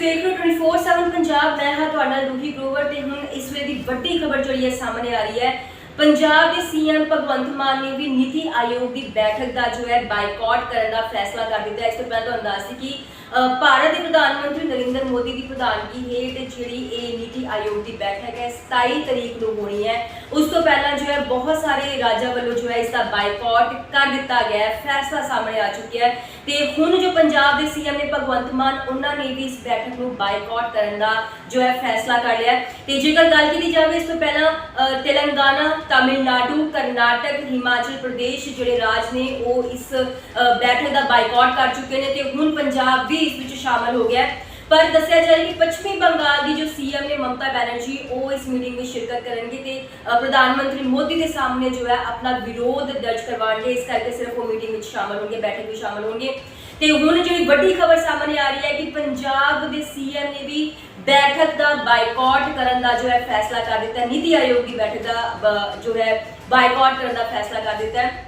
ਵੇਖ ਰਹੇ ਹੋ 24/7 ਪੰਜਾਬ ਮੈਂ ਹਾਂ, ਤੁਹਾਡਾ ਰੂਹੀ ਗਰੋਵਰ ਤੇ ਹੁਣ ਇਸ ਵੇਲੇ ਦੀ ਵੱਡੀ ਖਬਰ ਜਿਹੜੀ ਹੈ ਸਾਹਮਣੇ ਆ ਰਹੀ ਹੈ। ਪੰਜਾਬ ਦੇ ਸੀਐਮ ਭਗਵੰਤ ਮਾਨ ਨੇ ਵੀ ਨੀਤੀ ਆਯੋਗ ਦੀ ਬੈਠਕ ਦਾ ਜੋ ਹੈ ਬਾਈਕਾਟ ਕਰਨ ਦਾ ਫੈਸਲਾ ਕਰ ਦਿੱਤਾ ਇਸ ਤੋਂ ਪਹਿਲਾਂ ਤੁਹਾਨੂੰ ਦੱਸ ਕਿ ਭਾਰਤ ਦੇ ਪ੍ਰਧਾਨ ਮੰਤਰੀ ਨਰਿੰਦਰ ਮੋਦੀ ਦੀ ਪ੍ਰਧਾਨਗੀ ਹੇਠ ਜਿਹੜੀ ਇਹ ਨੀਤੀ ਆਯੋਗ ਦੀ ਬੈਠਕ ਹੈ 27 ਤਰੀਕ ਨੂੰ ਹੋਣੀ ਹੈ। ਉਸ ਤੋਂ ਪਹਿਲਾਂ ਜੋ ਹੈ, ਬਹੁਤ ਸਾਰੇ ਰਾਜਾਂ ਵੱਲੋਂ ਜੋ ਹੈ, ਇਸ ਦਾ ਬਾਈਕਾਟ ਕਰ ਦਿੱਤਾ ਗਿਆ ਹੈ, ਫੈਸਲਾ ਸਾਹਮਣੇ ਆ ਚੁੱਕਿਆ ਹੈ। ਤੇ ਹੁਣ ਜੋ ਪੰਜਾਬ ਦੇ ਸੀਐਮ ਨੇ ਭਗਵੰਤ ਮਾਨ, ਉਹਨਾਂ ਨੇ ਵੀ ਇਸ ਬੈਠਕ ਨੂੰ ਬਾਈਕਾਟ ਕਰਨ ਦਾ ਜੋ ਹੈ, ਫੈਸਲਾ ਕਰ ਲਿਆ ਹੈ। ਤੇ ਜੇਕਰ ਗੱਲ ਕੀਤੀ ਜਾਵੇ, ਇਸ ਤੋਂ ਪਹਿਲਾਂ ਤੇਲੰਗਾਨਾ, ਤਾਮਿਲਨਾਡੂ, ਕਰਨਾਟਕ, ਹਿਮਾਚਲ ਪ੍ਰਦੇਸ਼ ਜਿਹੜੇ ਰਾਜ ਨੇ, ਉਹ ਇਸ ਬੈਠਕ ਦਾ ਬਾਈਕਾਟ ਕਰ ਚੁੱਕੇ ਨੇ। ਤੇ ਹੁਣ ਪੰਜਾਬ ਵੀ ਇਸ ਵਿੱਚ ਸ਼ਾਮਲ ਹੋ ਗਿਆ ਪਰ ਦੱਸਿਆ ਜਾ ਰਿਹਾ ਕਿ ਪੱਛਮੀ ਬੰਗਾਲ ਦੀ ਜੋ ਸੀਐਮ ਨੇ ਮਮਤਾ ਬੈਨਰਜੀ, ਉਹ ਇਸ ਮੀਟਿੰਗ ਵਿੱਚ ਸ਼ਿਰਕਤ ਕਰਨਗੇ ਤੇ ਪ੍ਰਧਾਨ ਮੰਤਰੀ ਮੋਦੀ ਦੇ ਸਾਹਮਣੇ ਜੋ ਹੈ, ਆਪਣਾ ਵਿਰੋਧ ਦਰਜ ਕਰਵਾਉਣਗੇ। ਇਸ ਕਰਕੇ ਸਿਰਫ ਉਹ ਮੀਟਿੰਗ ਵਿੱਚ ਸ਼ਾਮਲ ਹੋਣਗੇ, ਬੈਠਕ ਵਿੱਚ ਸ਼ਾਮਲ ਹੋਣਗੇ। ਤੇ ਹੁਣ ਜਿਹੜੀ ਵੱਡੀ ਖਬਰ ਸਾਹਮਣੇ ਆ ਰਹੀ ਹੈ ਕਿ ਪੰਜਾਬ ਦੇ ਸੀਐਮ ਨੇ ਵੀ ਬੈਠਕ ਦਾ ਬਾਈਕਾਟ ਕਰਨ ਦਾ ਜੋ ਹੈ ਫੈਸਲਾ ਕਰ ਦਿੱਤਾ ਨੀਤੀ ਆਯੋਗ ਦੀ ਬੈਠਕ ਦਾ ਜੋ ਹੈ, ਬਾਈਕਾਟ ਕਰਨ ਦਾ ਫੈਸਲਾ ਕਰ ਦਿੱਤਾ ਹੈ।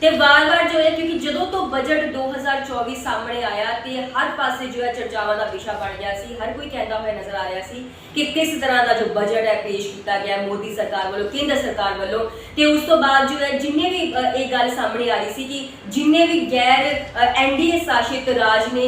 ਤੇ ਵਾਰ-ਵਾਰ ਜੋ ਹੈ, ਕਿਉਂਕਿ ਜਦੋਂ ਤੋਂ ਬਜਟ 2024 ਸਾਹਮਣੇ ਆਇਆ ਤੇ ਹਰ ਪਾਸੇ ਜੋ ਹੈ ਚਰਚਾਵਾਂ ਦਾ ਵਿਸ਼ਾ ਬਣ ਗਿਆ ਸੀ, ਹਰ ਕੋਈ ਕਹਿੰਦਾ ਹੋਇਆ ਨਜ਼ਰ ਆ ਰਿਹਾ ਸੀ ਕਿ ਕਿਸ ਤਰ੍ਹਾਂ ਦਾ ਜੋ ਬਜਟ ਹੈ ਪੇਸ਼ ਕੀਤਾ ਗਿਆ ਮੋਦੀ ਸਰਕਾਰ ਵੱਲੋਂ, ਕੇਂਦਰ ਸਰਕਾਰ ਵੱਲੋਂ। ਤੇ ਉਸ ਤੋਂ ਬਾਅਦ ਜੋ ਹੈ, ਜਿੰਨੇ ਵੀ ਇਹ ਗੱਲ ਸਾਹਮਣੇ ਆ ਰਹੀ ਸੀ ਕਿ ਜਿੰਨੇ ਵੀ ਗੈਰ ਐਨਡੀਏ ਸ਼ਾਸਿਤ ਰਾਜ ਨੇ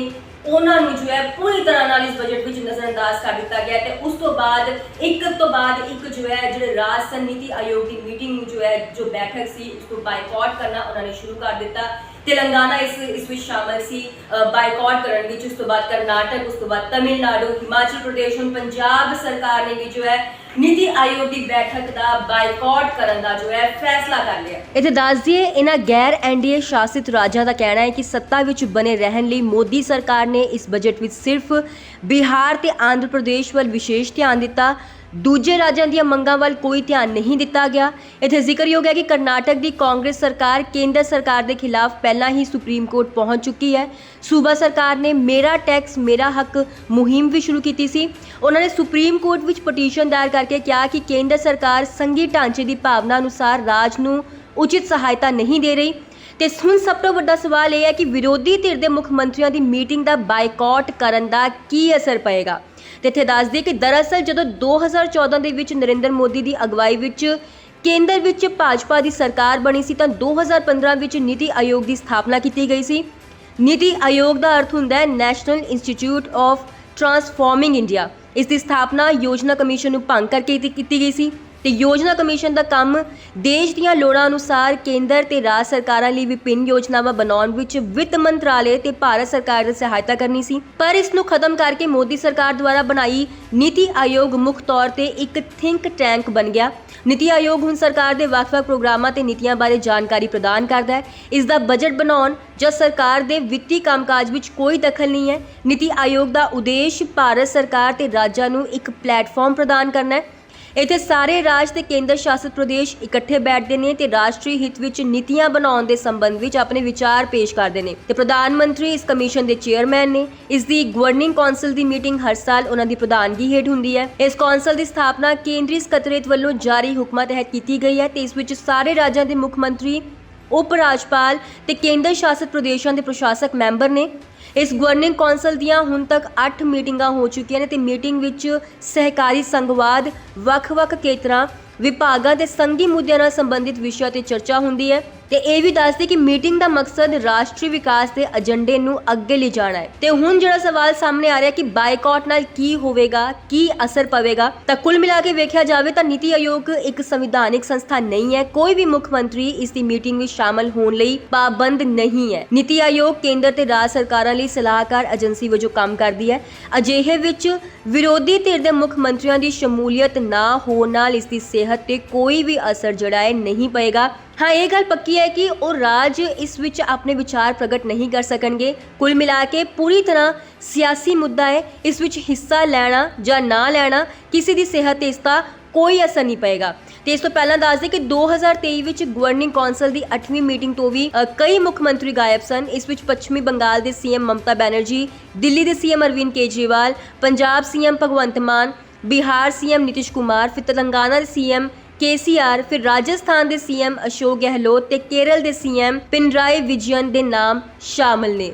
ਉਹਨਾਂ ਨੂੰ ਜੋ ਹੈ ਪੂਰੀ ਤਰ੍ਹਾਂ ਨਾਲ ਇਸ ਬਜਟ ਵਿੱਚ ਨਜ਼ਰਅੰਦਾਜ਼ ਕਰ ਦਿੱਤਾ ਗਿਆ ਤੇ ਉਸ ਤੋਂ ਬਾਅਦ, ਇੱਕ ਤੋਂ ਬਾਅਦ ਇੱਕ ਜੋ ਹੈ ਜਿਹੜੇ ਰਾਜ ਸੰਨੀਤੀ ਆਯੋਗ ਦੀ ਮੀਟਿੰਗ ਨੂੰ ਜੋ ਹੈ, ਜੋ ਬੈਠਕ ਸੀ, ਉਸ ਨੂੰ ਬਾਈਕਾਟ ਕਰਨਾ ਉਹਨਾਂ ਨੇ ਸ਼ੁਰੂ ਕਰ ਦਿੱਤਾ। ਤੇਲੰਗਾਨਾ ਇਸ ਇਸ ਵਿੱਚ ਸ਼ਾਮਲ ਸੀ ਬਾਈਕਾਟ ਕਰਨ ਵਿੱਚ, ਉਸ ਤੋਂ ਬਾਅਦ ਕਰਨਾਟਕ, ਉਸ ਤੋਂ ਬਾਅਦ ਤਮਿਲਨਾਡੂ, ਹਿਮਾਚਲ ਪ੍ਰਦੇਸ਼, ਹੁਣ ਪੰਜਾਬ ਸਰਕਾਰ ਨੇ ਵੀ ਜੋ ਹੈ ਨੀਤੀ ਆਯੋਗ ਦੀ ਬੈਠਕ ਦਾ ਬਾਈਕਾਟ ਕਰਨ ਦਾ ਜੋ ਹੈ ਫੈਸਲਾ ਕਰ ਲਿਆ। ਇੱਥੇ ਦੱਸ ਦਈਏ, ਇਹਨਾਂ ਗੈਰ ਐਨਡੀਏ ਸ਼ਾਸਿਤ ਰਾਜਾਂ ਦਾ ਕਹਿਣਾ ਹੈ ਕਿ ਸੱਤਾ ਵਿੱਚ ਬਨੇ ਰਹਿਣ ਲਈ ਮੋਦੀ ਸਰਕਾਰ ਨੇ ਇਸ ਬਜਟ ਵਿੱਚ ਸਿਰਫ ਬਿਹਾਰ ਤੇ ਆਂਧਰ ਪ੍ਰਦੇਸ਼ ਵੱਲ ਵਿਸ਼ੇਸ਼ ਧਿਆਨ ਦਿੱਤਾ। ਦੂਜੇ ਰਾਜਾਂ ਦੀਆਂ ਮੰਗਾਂ ਵੱਲ ਕੋਈ ਧਿਆਨ ਨਹੀਂ ਦਿੱਤਾ ਗਿਆ। ਇੱਥੇ ਜ਼ਿਕਰਯੋਗ ਹੈ ਕਿ ਕਰਨਾਟਕ ਦੀ ਕਾਂਗਰਸ ਸਰਕਾਰ ਕੇਂਦਰ ਸਰਕਾਰ ਦੇ ਖਿਲਾਫ ਪਹਿਲਾਂ ਹੀ ਸੁਪਰੀਮ ਕੋਰਟ ਪਹੁੰਚ ਚੁੱਕੀ ਹੈ। ਸੂਬਾ ਸਰਕਾਰ ਨੇ ਮੇਰਾ ਟੈਕਸ, ਮੇਰਾ ਹੱਕ ਮੁਹਿੰਮ ਵੀ ਸ਼ੁਰੂ ਕੀਤੀ ਸੀ। ਉਹਨਾਂ ਨੇ ਸੁਪਰੀਮ ਕੋਰਟ ਵਿੱਚ ਪਟੀਸ਼ਨ ਦਾਇਰ ਕਰਕੇ ਕਿਹਾ ਕਿ ਕੇਂਦਰ ਸਰਕਾਰ ਸੰਘੀ ਢਾਂਚੇ ਦੀ ਭਾਵਨਾ ਅਨੁਸਾਰ ਰਾਜ ਨੂੰ ਉਚਿਤ ਸਹਾਇਤਾ ਨਹੀਂ ਦੇ ਰਹੀ। ਤੇ ਹੁਣ ਸਭ ਤੋਂ ਵੱਡਾ ਸਵਾਲ ਇਹ ਹੈ ਕਿ ਵਿਰੋਧੀ ਧਿਰ ਦੇ ਮੁੱਖ ਮੰਤਰੀਆਂ ਦੀ ਮੀਟਿੰਗ ਦਾ ਬਾਈਕਾਟ ਕਰਨ ਦਾ ਕੀ ਅਸਰ ਪਏਗਾ? ਤੇ ਇੱਥੇ ਦੱਸ ਦਈਏ ਕਿ ਦਰਅਸਲ ਜਦੋਂ 2014 ਦੇ ਵਿੱਚ ਨਰਿੰਦਰ ਮੋਦੀ ਦੀ ਅਗਵਾਈ ਵਿੱਚ ਕੇਂਦਰ ਵਿੱਚ ਭਾਜਪਾ ਦੀ ਸਰਕਾਰ ਬਣੀ ਸੀ, ਤਾਂ 2015 ਵਿੱਚ ਨੀਤੀ ਆਯੋਗ ਦੀ ਸਥਾਪਨਾ ਕੀਤੀ ਗਈ ਸੀ। ਨੀਤੀ ਆਯੋਗ ਦਾ ਅਰਥ ਹੁੰਦਾ ਹੈ national institute of transforming India ਇਸ ਦੀ ਸਥਾਪਨਾ ਯੋਜਨਾ ਕਮਿਸ਼ਨ ਨੂੰ ਭੰਗ ਕਰਕੇ ਕੀਤੀ- ਕੀਤੀ ਗਈ ਸੀ। ਤੇ ਯੋਜਨਾ ਕਮਿਸ਼ਨ ਦਾ ਕੰਮ ਦੇਸ਼ ਦੀਆਂ ਲੋੜਾਂ ਅਨੁਸਾਰ ਕੇਂਦਰ ਤੇ ਰਾਜ ਸਰਕਾਰਾਂ ਲਈ ਵਿਭਿੰਨ ਯੋਜਨਾਵਾਂ ਬਣਾਉਣ ਵਿੱਚ ਵਿੱਤ ਮੰਤਰਾਲੇ ਤੇ ਭਾਰਤ ਸਰਕਾਰ ਦੀ ਸਹਾਇਤਾ ਕਰਨੀ ਸੀ। ਪਰ ਇਸ ਨੂੰ ਖਤਮ ਕਰਕੇ ਮੋਦੀ ਸਰਕਾਰ ਦੁਆਰਾ ਬਣਾਈ ਨੀਤੀ ਆਯੋਗ ਮੁੱਖ ਤੌਰ ਤੇ ਇੱਕ ਥਿੰਕ ਟੈਂਕ ਬਣ ਗਿਆ। ਨੀਤੀ ਆਯੋਗ ਹੁਣ ਸਰਕਾਰ ਦੇ ਵੱਖ-ਵੱਖ ਪ੍ਰੋਗਰਾਮਾਂ ਤੇ ਨੀਤੀਆਂ ਬਾਰੇ ਜਾਣਕਾਰੀ ਪ੍ਰਦਾਨ ਕਰਦਾ ਹੈ। ਇਸ ਦਾ ਬਜਟ ਬਣਾਉਣ ਜਾਂ ਸਰਕਾਰ ਦੇ ਵਿੱਤੀ ਕੰਮਕਾਜ ਵਿੱਚ ਕੋਈ ਦਖਲ ਨਹੀਂ ਹੈ। ਨੀਤੀ ਆਯੋਗ ਦਾ ਉਦੇਸ਼ ਭਾਰਤ ਸਰਕਾਰ ਤੇ ਰਾਜਾਂ ਨੂੰ ਇੱਕ ਪਲੇਟਫਾਰਮ ਪ੍ਰਦਾਨ ਕਰਨਾ ਹੈ। ਇੱਥੇ ਸਾਰੇ ਰਾਜ ਤੇ ਕੇਂਦਰ ਸ਼ਾਸਿਤ ਪ੍ਰਦੇਸ਼ ਇਕੱਠੇ ਬੈਠਦੇ ਨੇ ਤੇ ਰਾਸ਼ਟਰੀ ਹਿੱਤ ਵਿੱਚ ਨੀਤੀਆਂ ਬਣਾਉਣ ਦੇ ਸੰਬੰਧ ਵਿੱਚ ਆਪਣੇ ਵਿਚਾਰ ਪੇਸ਼ ਕਰਦੇ ਨੇ। ਤੇ ਪ੍ਰਧਾਨ ਮੰਤਰੀ, ਇਸ ਕਮਿਸ਼ਨ ਦੇ ਚੇਅਰਮੈਨ ਨੇ ਇਸ ਦੀ ਗਵਰਨਿੰਗ ਕੌਂਸਲ ਦੀ ਮੀਟਿੰਗ ਹਰ ਸਾਲ ਉਹਨਾਂ ਦੀ ਪ੍ਰਧਾਨਗੀ ਹੇਠ ਹੁੰਦੀ ਹੈ। ਇਸ ਕੌਂਸਲ ਦੀ ਸਥਾਪਨਾ ਕੇਂਦਰੀ ਸਕੱਤਰੇਤ ਵੱਲੋਂ ਜਾਰੀ ਹੁਕਮਾਂ ਤਹਿਤ ਕੀਤੀ ਗਈ ਹੈ ਤੇ ਇਸ ਵਿੱਚ ਸਾਰੇ ਰਾਜਾਂ ਦੇ ਮੁੱਖ ਮੰਤਰੀ, ਉਪ ਰਾਜਪਾਲ ਤੇ ਕੇਂਦਰ ਸ਼ਾਸਿਤ ਪ੍ਰਦੇਸ਼ਾਂ ਦੇ ਪ੍ਰਸ਼ਾਸਕ ਮੈਂਬਰ ਨੇ ਇਸ ਗਵਰਨਿੰਗ ਕੌਂਸਲ ਦੀਆਂ ਹੁਣ ਤੱਕ 8 ਮੀਟਿੰਗਾਂ ਹੋ ਚੁੱਕੀਆਂ ਨੇ ਤੇ ਮੀਟਿੰਗ ਵਿੱਚ ਸਹਿਕਾਰੀ ਸੰਘਵਾਦ ਵੱਖ-ਵੱਖ ਖੇਤਰਾਂ ਵਿਭਾਗਾਂ ਤੇ ਸੰਘੀ ਮੁੱਦਿਆਂ ਨਾਲ ਸੰਬੰਧਿਤ ਵਿਸ਼ਿਆਂ ਤੇ ਚਰਚਾ ਹੁੰਦੀ ਹੈ ਤੇ ਇਹ ਵੀ ਦੱਸਦੇ ਕਿ ਮੀਟਿੰਗ ਦਾ ਮਕਸਦ ਰਾਸ਼ਟਰੀ ਵਿਕਾਸ ਦੇ ਏਜੰਡੇ ਨੂੰ ਅੱਗੇ ਲਿਜਾਣਾ ਹੈ। ਤੇ ਹੁਣ ਜਿਹੜਾ ਸਵਾਲ ਸਾਹਮਣੇ ਆ ਰਿਹਾ ਕਿ ਬਾਈਕਾਟ ਨਾਲ ਕੀ ਹੋਵੇਗਾ, ਕੀ ਅਸਰ ਪਵੇਗਾ, ਤਾਂ ਕੁੱਲ ਮਿਲਾ ਕੇ ਵੇਖਿਆ ਜਾਵੇ ਤਾਂ ਨੀਤੀ ਆਯੋਗ ਇੱਕ ਸੰਵਿਧਾਨਿਕ ਸੰਸਥਾ ਨਹੀਂ ਹੈ। ਕੋਈ ਵੀ ਮੁੱਖ ਮੰਤਰੀ ਇਸ ਦੀ ਮੀਟਿੰਗ ਵਿੱਚ ਸ਼ਾਮਲ ਹੋਣ ਲਈ ਪਾਬੰਦ ਨਹੀਂ ਹੈ। ਨੀਤੀ ਆਯੋਗ ਕੇਂਦਰ ਤੇ ਰਾਜ ਸਰਕਾਰਾਂ ਲਈ ਸਲਾਹਕਾਰ ਏਜੰਸੀ ਵਜੋਂ ਕੰਮ ਕਰਦੀ ਹੈ। ਅਜਿਹੇ ਵਿੱਚ ਵਿਰੋਧੀ ਧਿਰ ਦੇ ਮੁੱਖ ਮੰਤਰੀਆਂ ਦੀ ਸ਼ਮੂਲੀਅਤ ਨਾ ਹੋਣ ਨਾਲ ਇਸ ਦੀ ਸਿਹਤ ਸਿਹਤ ਤੇ ਕੋਈ ਵੀ ਅਸਰ ਜਿਹੜਾ ਹੈ ਨਹੀਂ ਪਏਗਾ। ਹਾਂ, ਇਹ ਗੱਲ ਪੱਕੀ ਹੈ ਕਿ ਉਹ ਰਾਜ ਇਸ ਵਿੱਚ ਆਪਣੇ ਵਿਚਾਰ ਪ੍ਰਗਟ ਨਹੀਂ ਕਰ ਸਕਣਗੇ। ਕੁੱਲ ਮਿਲਾ ਕੇ ਪੂਰੀ ਤਰ੍ਹਾਂ ਸਿਆਸੀ ਮੁੱਦਾ ਹੈ, ਇਸ ਵਿੱਚ ਹਿੱਸਾ ਲੈਣਾ ਜਾਂ ਨਾ ਲੈਣਾ, ਕਿਸੇ ਦੀ ਸਿਹਤ ਤੇ ਇਸ ਦਾ ਕੋਈ ਅਸਰ ਨਹੀਂ ਪਏਗਾ। ਤੇ ਇਸ ਤੋਂ ਪਹਿਲਾਂ ਦੱਸ ਦੇ ਕਿ 2023 ਵਿੱਚ ਗਵਰਨਿੰਗ ਕੌਂਸਲ ਦੀ 8ਵੀਂ ਮੀਟਿੰਗ ਤੋਂ ਵੀ ਕਈ ਮੁੱਖ ਮੰਤਰੀ ਗਾਇਬ ਸਨ। ਇਸ ਵਿੱਚ ਪੱਛਮੀ ਬੰਗਾਲ ਦੇ ਸੀਐਮ ਮਮਤਾ ਬੈਨਰਜੀ, ਦਿੱਲੀ ਦੇ CM Arvind Kejriwal, Punjab CM Bhagwant Mann Bihar CM Nitish Kumar ਫਿਰ ਤੇਲੰਗਾਨਾ ਦੇ ਸੀਐਮ ਕੇਸੀਆਰ ਫਿਰ ਰਾਜਸਥਾਨ ਦੇ ਸੀਐਮ ਅਸ਼ੋਕ ਗਹਿਲੋਤ ਤੇ ਕੇਰਲ ਦੇ ਸੀਐਮ ਪਿਨਰਾਈ ਵਿਜਯਨ ਦੇ ਨਾਮ ਸ਼ਾਮਲ ਨੇ